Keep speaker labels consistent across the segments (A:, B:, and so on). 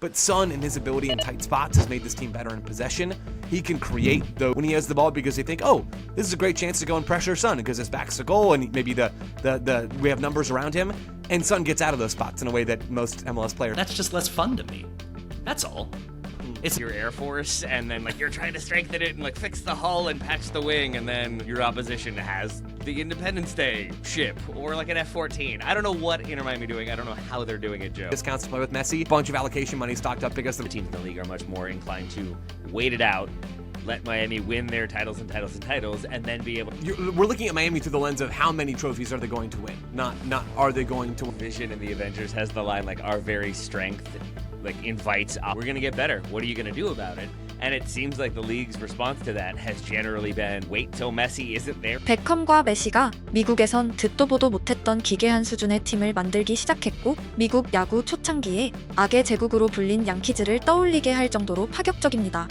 A: But Son and his ability in tight spots has made this team better in possession. He can create though when he has the ball because they think, oh, this is a great chance to go and pressure Son because his back's a goal and maybe the the the we have numbers around him, and Son gets out of those spots in a way that most MLS players.
B: That's just less fun to me. That's all. It's
C: your Air Force, and then like you're trying to strengthen it and like fix the hull and patch the wing, and then your opposition has the Independence Day ship or like an F-14. I don't know what Inter Miami doing. I don't know how they're doing it, Joe.
A: discounts to play with Messi. Bunch of allocation money stocked up because
C: The
A: the
C: teams in the league are much more inclined to wait it out, let Miami win their titles and titles and titles, and then be able.
A: you're, we're looking at Miami through the lens of how many trophies are they going to win, not not are they going to win.
C: Vision in the Avengers has the line like our very strength like invites up. We're gonna get better. What are you gonna do about it? And it seems like the league's response to that has generally been wait till Messi isn't there.
D: 베컴과 메시가 미국에선 듣도 보도 못했던 기괴한 수준의 팀을 만들기 시작했고 미국 야구 초창기에 악의 제국으로 불린 양키즈를 떠올리게 할 정도로 파격적입니다.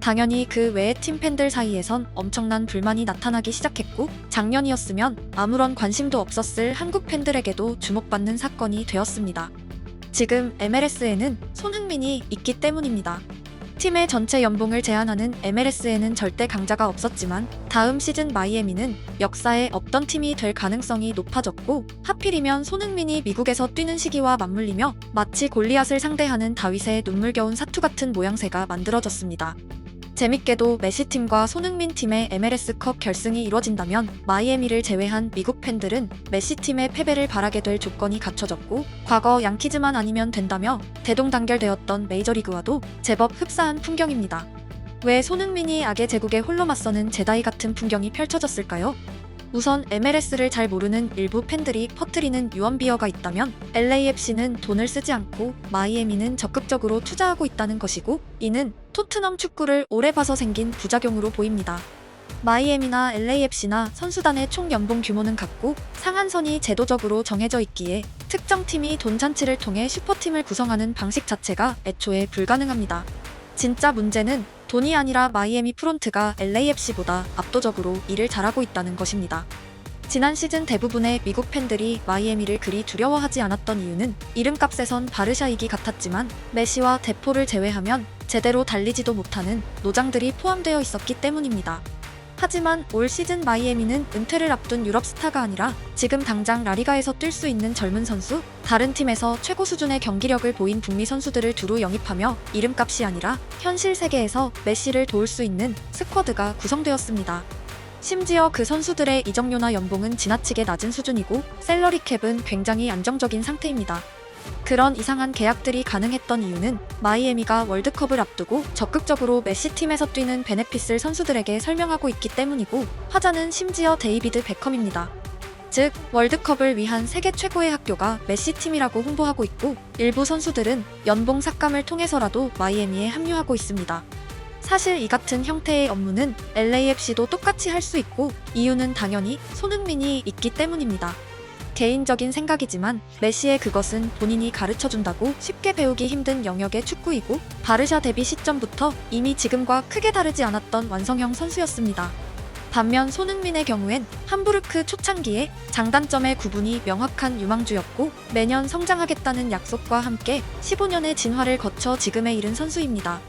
D: 당연히 그 외의 팀 팬들 사이에선 엄청난 불만이 나타나기 시작했고 작년이었으면 아무런 관심도 없었을 한국 팬들에게도 주목받는 사건이 되었습니다. 지금 MLS에는 손흥민이 있기 때문입니다. 팀의 전체 연봉을 제한하는 MLS에는 절대 강자가 없었지만 다음 시즌 마이애미는 역사에 없던 팀이 될 가능성이 높아졌고 하필이면 손흥민이 미국에서 뛰는 시기와 맞물리며 마치 골리앗을 상대하는 다윗의 눈물겨운 사투 같은 모양새가 만들어졌습니다. 재밌게도 메시팀과 손흥민 팀의 MLS컵 결승이 이뤄진다면 마이애미를 제외한 미국 팬들은 메시팀의 패배를 바라게 될 조건이 갖춰졌고 과거 양키즈만 아니면 된다며 대동단결되었던 메이저리그와도 제법 흡사한 풍경입니다. 왜 손흥민이 악의 제국에 홀로 맞서는 제다이 같은 풍경이 펼쳐졌을까요? 우선 MLS를 잘 모르는 일부 팬들이 퍼뜨리는 유언비어가 있다면 LAFC는 돈을 쓰지 않고 마이애미는 적극적으로 투자하고 있다는 것이고 이는 토트넘 축구를 오래 봐서 생긴 부작용으로 보입니다. 마이애미나 LAFC나 선수단의 총 연봉 규모는 같고 상한선이 제도적으로 정해져 있기에 특정 팀이 돈 잔치를 통해 슈퍼팀을 구성하는 방식 자체가 애초에 불가능합니다. 진짜 문제는 돈이 아니라 마이애미 프론트가 LAFC보다 압도적으로 일을 잘하고 있다는 것입니다. 지난 시즌 대부분의 미국 팬들이 마이애미를 그리 두려워하지 않았던 이유는 이름값에선 바르샤이기 같았지만 메시와 대포를 제외하면 제대로 달리지도 못하는 노장들이 포함되어 있었기 때문입니다. 하지만 올 시즌 마이애미는 은퇴를 앞둔 유럽 스타가 아니라 지금 당장 라리가에서 뛸 수 있는 젊은 선수, 다른 팀에서 최고 수준의 경기력을 보인 북미 선수들을 두루 영입하며 이름값이 아니라 현실 세계에서 메시를 도울 수 있는 스쿼드가 구성되었습니다. 심지어 그 선수들의 이적료나 연봉은 지나치게 낮은 수준이고 셀러리 캡은 굉장히 안정적인 상태입니다. 그런 이상한 계약들이 가능했던 이유는 마이애미가 월드컵을 앞두고 적극적으로 메시 팀에서 뛰는 베네핏을 선수들에게 설명하고 있기 때문이고 화자는 심지어 데이비드 베컴입니다. 즉 월드컵을 위한 세계 최고의 학교가 메시 팀이라고 홍보하고 있고 일부 선수들은 연봉 삭감을 통해서라도 마이애미에 합류하고 있습니다. 사실 이 같은 형태의 업무는 LAFC도 똑같이 할 수 있고 이유는 당연히 손흥민이 있기 때문입니다. 개인적인 생각이지만 메시의 그것은 본인이 가르쳐 준다고 쉽게 배우기 힘든 영역의 축구이고 바르샤 데뷔 시점부터 이미 지금과 크게 다르지 않았던 완성형 선수였습니다. 반면 손흥민의 경우엔 함부르크 초창기에 장단점의 구분이 명확한 유망주였고 매년 성장하겠다는 약속과 함께 15년의 진화를 거쳐 지금에 이른 선수입니다.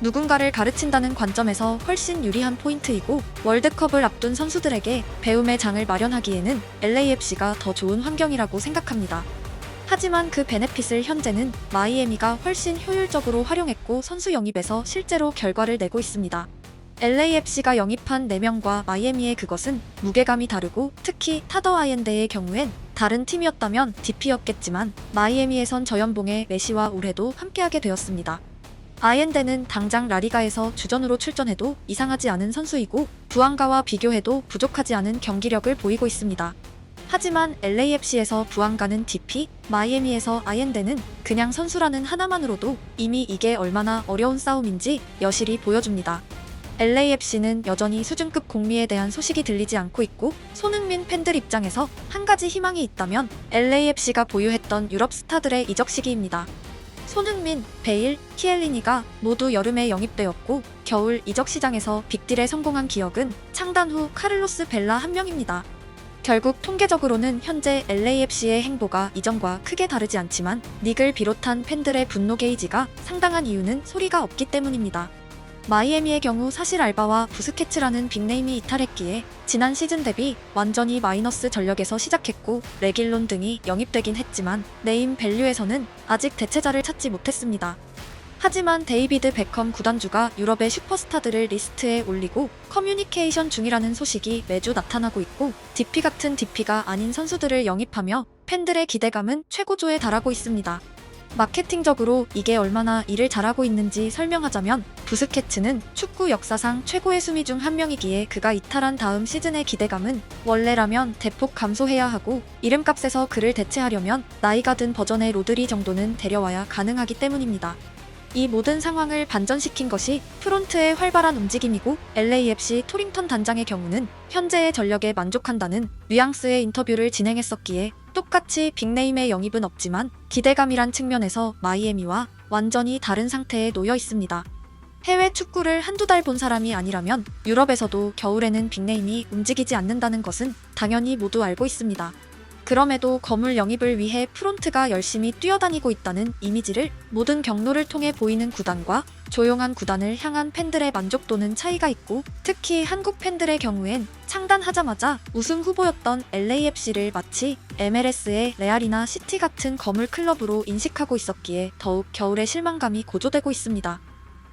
D: 누군가를 가르친다는 관점에서 훨씬 유리한 포인트이고 월드컵을 앞둔 선수들에게 배움의 장을 마련하기에는 LAFC가 더 좋은 환경이라고 생각합니다. 하지만 그 베네핏을 현재는 마이애미가 훨씬 효율적으로 활용했고 선수 영입에서 실제로 결과를 내고 있습니다. LAFC가 영입한 4명과 마이애미의 그것은 무게감이 다르고 특히 타더 아이엔데의 경우엔 다른 팀이었다면 DP였겠지만 마이애미에선 저연봉의 메시와 올해도 함께하게 되었습니다. 아이엔데는 당장 라리가에서 주전으로 출전해도 이상하지 않은 선수이고 부안가와 비교해도 부족하지 않은 경기력을 보이고 있습니다. 하지만 LAFC에서 부안가는 DP, 마이애미에서 아이엔데는 그냥 선수라는 하나만으로도 이미 이게 얼마나 어려운 싸움인지 여실히 보여줍니다. LAFC는 여전히 수준급 공미에 대한 소식이 들리지 않고 있고 손흥민 팬들 입장에서 한 가지 희망이 있다면 LAFC가 보유했던 유럽 스타들의 이적 시기입니다. 손흥민, 베일, 키엘리니가 모두 여름에 영입되었고 겨울 이적 시장에서 빅딜에 성공한 기억은 창단 후 카를로스 벨라 한 명입니다. 결국 통계적으로는 현재 LAFC의 행보가 이전과 크게 다르지 않지만 닉을 비롯한 팬들의 분노 게이지가 상당한 이유는 소리가 없기 때문입니다. 마이애미의 경우 사실 알바와 부스케츠라는 빅네임이 이탈했기에 지난 시즌 대비 완전히 마이너스 전력에서 시작했고 레길론 등이 영입되긴 했지만 네임 밸류에서는 아직 대체자를 찾지 못했습니다. 하지만 데이비드 베컴 구단주가 유럽의 슈퍼스타들을 리스트에 올리고 커뮤니케이션 중이라는 소식이 매주 나타나고 있고 DP 같은 DP가 아닌 선수들을 영입하며 팬들의 기대감은 최고조에 달하고 있습니다. 마케팅적으로 이게 얼마나 일을 잘하고 있는지 설명하자면 부스케츠는 축구 역사상 최고의 수미 중 한 명이기에 그가 이탈한 다음 시즌의 기대감은 원래라면 대폭 감소해야 하고 이름값에서 그를 대체하려면 나이가 든 버전의 로드리 정도는 데려와야 가능하기 때문입니다. 이 모든 상황을 반전시킨 것이 프론트의 활발한 움직임이고 LAFC 토링턴 단장의 경우는 현재의 전력에 만족한다는 뉘앙스의 인터뷰를 진행했었기에 똑같이 빅네임의 영입은 없지만 기대감이란 측면에서 마이애미와 완전히 다른 상태에 놓여 있습니다. 해외 축구를 한두 달 본 사람이 아니라면 유럽에서도 겨울에는 빅네임이 움직이지 않는다는 것은 당연히 모두 알고 있습니다. 그럼에도 거물 영입을 위해 프론트가 열심히 뛰어다니고 있다는 이미지를 모든 경로를 통해 보이는 구단과 조용한 구단을 향한 팬들의 만족도는 차이가 있고 특히 한국 팬들의 경우엔 창단하자마자 우승 후보였던 LAFC를 마치 MLS의 레알이나 시티 같은 거물 클럽으로 인식하고 있었기에 더욱 겨울의 실망감이 고조되고 있습니다.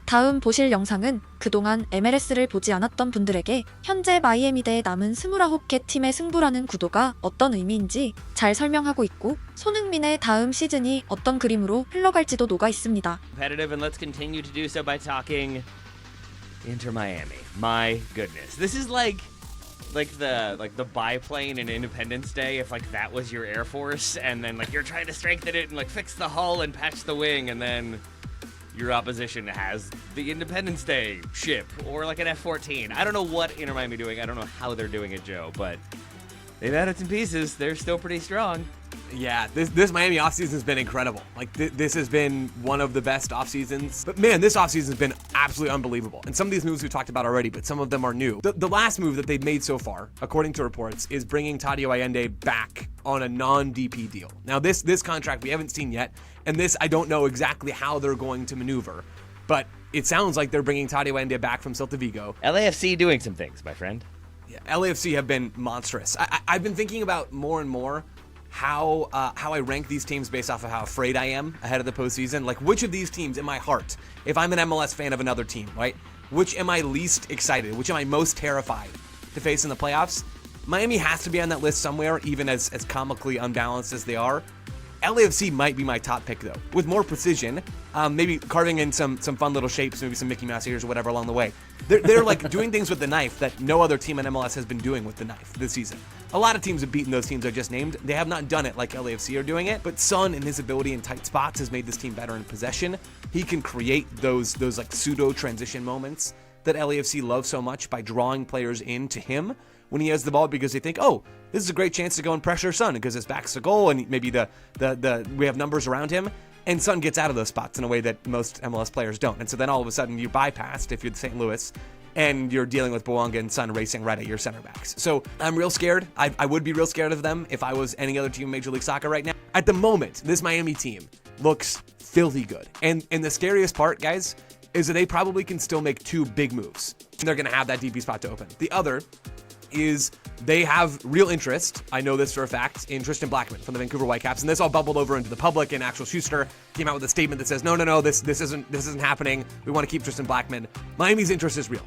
D: 다음 보실 영상은 그동안 MLS를 보지 않았던 분들에게 현재 마이애미대에 남은 29개 팀의 승부라는 구도가 어떤 의미인지 잘 설명하고 있고 손흥민의 다음 시즌이 어떤 그림으로 흘러갈지도 녹아 있습니다.
C: competitive, and let's continue to do so by talking Inter Miami. My goodness, this is like like the like the biplane in Independence Day. If like that was your Air Force, and then like you're trying to strengthen it and like fix the hull and patch the wing, and then your opposition has the Independence Day ship or like an F-14. I don't know what Inter Miami doing. I don't know how they're doing it, Joe, but they've added some pieces. They're still pretty strong.
A: Yeah, this this Miami offseason has been incredible. Like th- this has been one of the best off seasons. But man, this offseason has been absolutely unbelievable. And some of these moves we talked about already, but some of them are new. The, the last move that they've made so far, according to reports, is bringing Tadio Allende back on a non-DP deal. Now this this contract we haven't seen yet, and this I don't know exactly how they're going to maneuver, but it sounds like they're bringing Tadio Allende back from Celta Vigo.
C: LAFC doing some things, my friend.
A: LAFC have been monstrous. I, I've been thinking about more and more how uh, how I rank these teams based off of how afraid I am ahead of the postseason. Like which of these teams in my heart, if I'm an MLS fan of another team, right? Which am I least excited? Which am I most terrified to face in the playoffs? Miami has to be on that list somewhere, even as as comically unbalanced as they are. LAFC might be my top pick though, with more precision. Um, maybe carving in some some fun little shapes, maybe some Mickey Mouse ears or whatever along the way. They're, they're like doing things with the knife that no other team in MLS has been doing with the knife this season. A lot of teams have beaten those teams I just named. They have not done it like LAFC are doing it. But Son and his ability in tight spots has made this team better in possession. He can create those those like pseudo transition moments that LAFC loves so much by drawing players into him when he has the ball because they think, oh, this is a great chance to go and pressure Sun because his back's to goal and maybe the the the we have numbers around him. And Sun gets out of those spots in a way that most MLS players don't. And so then all of a sudden you're bypassed if you're St. Louis and you're dealing with Boanga and Sun racing right at your center backs. So I'm real scared. I, I would be real scared of them if I was any other team in Major League Soccer right now. At the moment, this Miami team looks filthy good. And and the scariest part, guys, is that they probably can still make two big moves. And they're going to have that DP spot to open. The other is they have real interest. I know this for a fact in Tristan Blackman from the Vancouver Whitecaps, and this all bubbled over into the public. And Axel Schuster came out with a statement that says, "No, no, no, this this isn't this isn't happening. We want to keep Tristan Blackman. Miami's interest is real.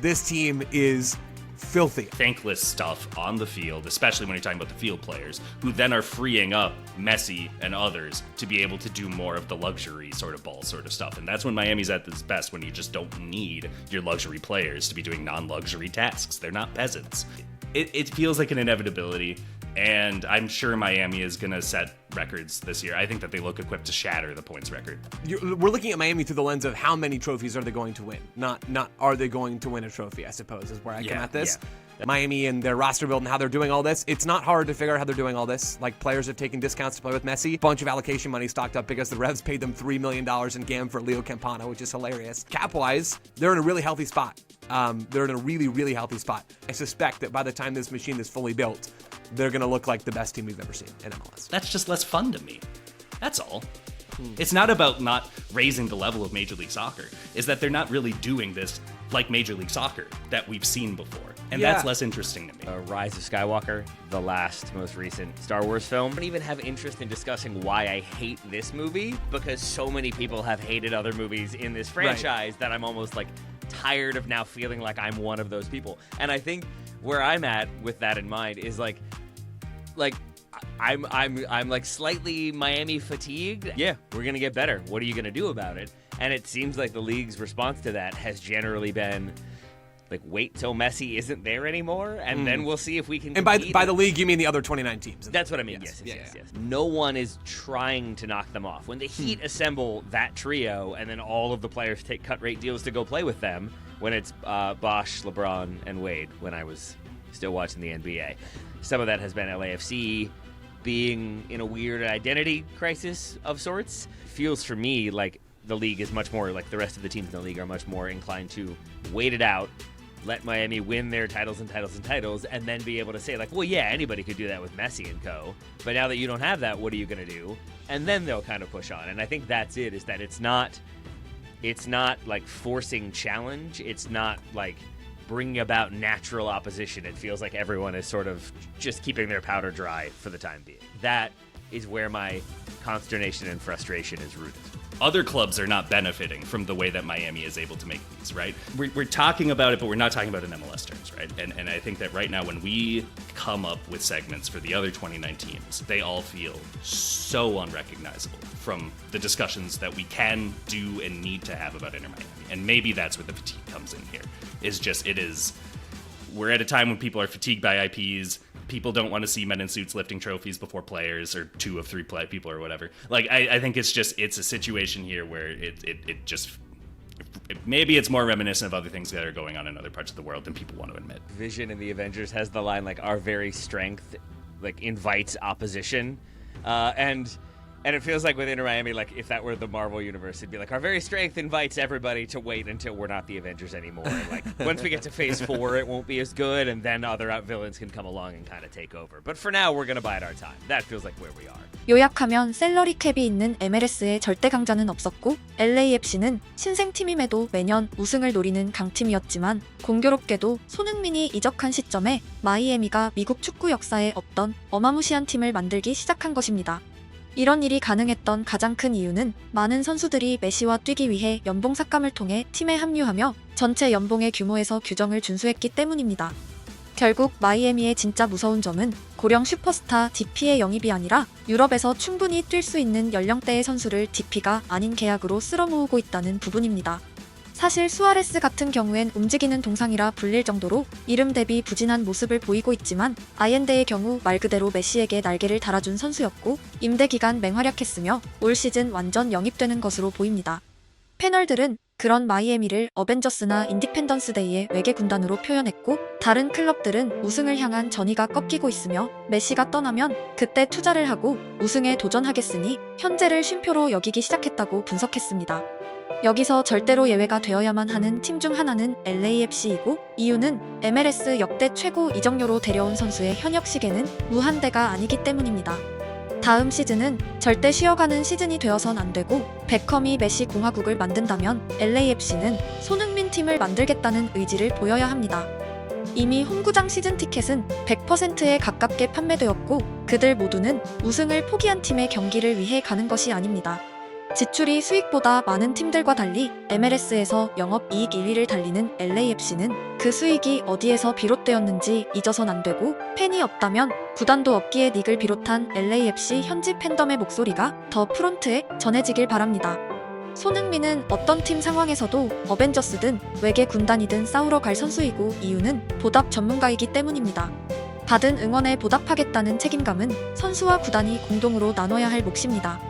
A: this team is filthy.
B: thankless stuff on the field, especially when you're talking about the field players, who then are freeing up Messi and others to be able to do more of the luxury sort of ball sort of stuff. And that's when Miami's at its best, when you just don't need your luxury players to be doing non luxury tasks. They're not peasants. It, it feels like an inevitability And I'm sure Miami is going to set records this year. I think that they look equipped to shatter the points record.
A: You're, we're looking at Miami through the lens of how many trophies are they going to win, not not are they going to win a trophy. I suppose is where I come at this. Miami and their roster build and how they're doing all this. It's not hard to figure out how they're doing all this. Like players have taken discounts to play with Messi. Bunch of allocation money stocked up because the Revs paid them three million dollars in GAM for Leo Campana, which is hilarious. Cap wise, they're in a really healthy spot. Um, they're in a really really healthy spot. I suspect that by the time this machine is fully built, they're gonna look like the best team we've ever seen in MLS.
B: That's just less fun to me. That's all. It's not about not raising the level of Major League Soccer. Is that they're not really doing this like Major League Soccer that we've seen before. And that's less interesting to me.
C: uh, Rise of Skywalker, the last most recent Star Wars film. I don't even have interest in discussing why I hate this movie because so many people have hated other movies in this franchise that I'm almost like tired of now feeling like I'm one of those people. And I think where I'm at with that in mind is like like I- I'm I'm I'm like slightly Miami fatigued. Yeah, we're gonna get better. What are you gonna do about it? And it seems like the league's response to that has generally been like wait till Messi isn't there anymore, and then we'll see if we can.
A: And by
C: compete.
A: by the league, you mean the other 29 teams?
C: That's what I mean. Yes, yes,
A: Yeah,
C: yes,
A: yeah.
C: yes. No one is trying to knock them off. When the Heat assemble that trio, and then all of the players take cut rate deals to go play with them, when it's uh, Bosch, LeBron, and Wade, when I was still watching the NBA, some of that has been LAFC being in a weird identity crisis of sorts. Feels for me like the league is much more like the rest of the teams in the league are much more inclined to wait it out let Miami win their titles and titles and titles, and then be able to say, like, well, yeah, anybody could do that with Messi and co. But now that you don't have that, what are you going to do? And then they'll kind of push on. And I think that's it. Is that it's not, it's not like forcing challenge. It's not like bringing about natural opposition. It feels like everyone is sort of just keeping their powder dry for the time being. That is where my consternation and frustration is rooted.
B: Other clubs are not benefiting from the way that Miami is able to make these, right? We're, we're talking about it, but we're not talking about in MLS terms, right? And, and I think that right now, when we come up with segments for the other 29 teams, they all feel so unrecognizable from the discussions that we can do and need to have about Inter Miami. And maybe that's where the fatigue comes in here. Is just, it is we're at a time when people are fatigued by IPs. People don't want to see men in suits lifting trophies before players or two of three play people or whatever. Like I, I think it's just it's a situation here where it it, it just it, maybe it's more reminiscent of other things that are going on in other parts of the world than people want to admit.
C: Vision in the Avengers has the line like our very strength like invites opposition, uh, and and it feels like with Inter Miami, like if that were the Marvel universe, it'd be like our very strength invites everybody to wait until we're not the Avengers anymore. And, like once we get to Phase Four, it won't be as good, and then other out villains can come along and kind of take over. But for now, we're gonna bide our time. That feels like where we are.
D: 요약하면 셀러리 캡이 있는 MLS의 절대 강자는 없었고 LAFC는 신생팀임에도 매년 우승을 노리는 강팀이었지만 공교롭게도 손흥민이 이적한 시점에 마이애미가 미국 축구 역사에 없던 어마무시한 팀을 만들기 시작한 것입니다. 이런 일이 가능했던 가장 큰 이유는 많은 선수들이 메시와 뛰기 위해 연봉 삭감을 통해 팀에 합류하며 전체 연봉의 규모에서 규정을 준수했기 때문입니다. 결국 마이애미의 진짜 무서운 점은 고령 슈퍼스타 DP의 영입이 아니라 유럽에서 충분히 뛸 수 있는 연령대의 선수를 DP가 아닌 계약으로 쓸어 모으고 있다는 부분입니다. 사실 수아레스 같은 경우엔 움직이는 동상이라 불릴 정도로 이름 대비 부진한 모습을 보이고 있지만 아옌데의 경우 말 그대로 메시에게 날개를 달아준 선수였고 임대 기간 맹활약했으며 올 시즌 완전 영입되는 것으로 보입니다. 패널들은 그런 마이애미를 어벤져스나 인디펜던스 데이의 외계 군단으로 표현했고 다른 클럽들은 우승을 향한 전의가 꺾이고 있으며 메시가 떠나면 그때 투자를 하고 우승에 도전하겠으니 현재를 쉼표로 여기기 시작했다고 분석했습니다. 여기서 절대로 예외가 되어야만 하는 팀 중 하나는 LAFC이고 이유는 MLS 역대 최고 이적료로 데려온 선수의 현역 시계는 무한대가 아니기 때문입니다. 다음 시즌은 절대 쉬어가는 시즌이 되어선 안 되고 베컴이 메시 공화국을 만든다면 LAFC는 손흥민 팀을 만들겠다는 의지를 보여야 합니다. 이미 홈구장 시즌 티켓은 100%에 가깝게 판매되었고 그들 모두는 우승을 포기한 팀의 경기를 위해 가는 것이 아닙니다. 지출이 수익보다 많은 팀들과 달리 MLS에서 영업 이익 1위를 달리는 LAFC는 그 수익이 어디에서 비롯되었는지 잊어선 안 되고 팬이 없다면 구단도 없기에 닉을 비롯한 LAFC 현지 팬덤의 목소리가 더 프론트에 전해지길 바랍니다. 손흥민은 어떤 팀 상황에서도 어벤져스든 외계 군단이든 싸우러 갈 선수이고 이유는 보답 전문가이기 때문입니다. 받은 응원에 보답하겠다는 책임감은 선수와 구단이 공동으로 나눠야 할 몫입니다.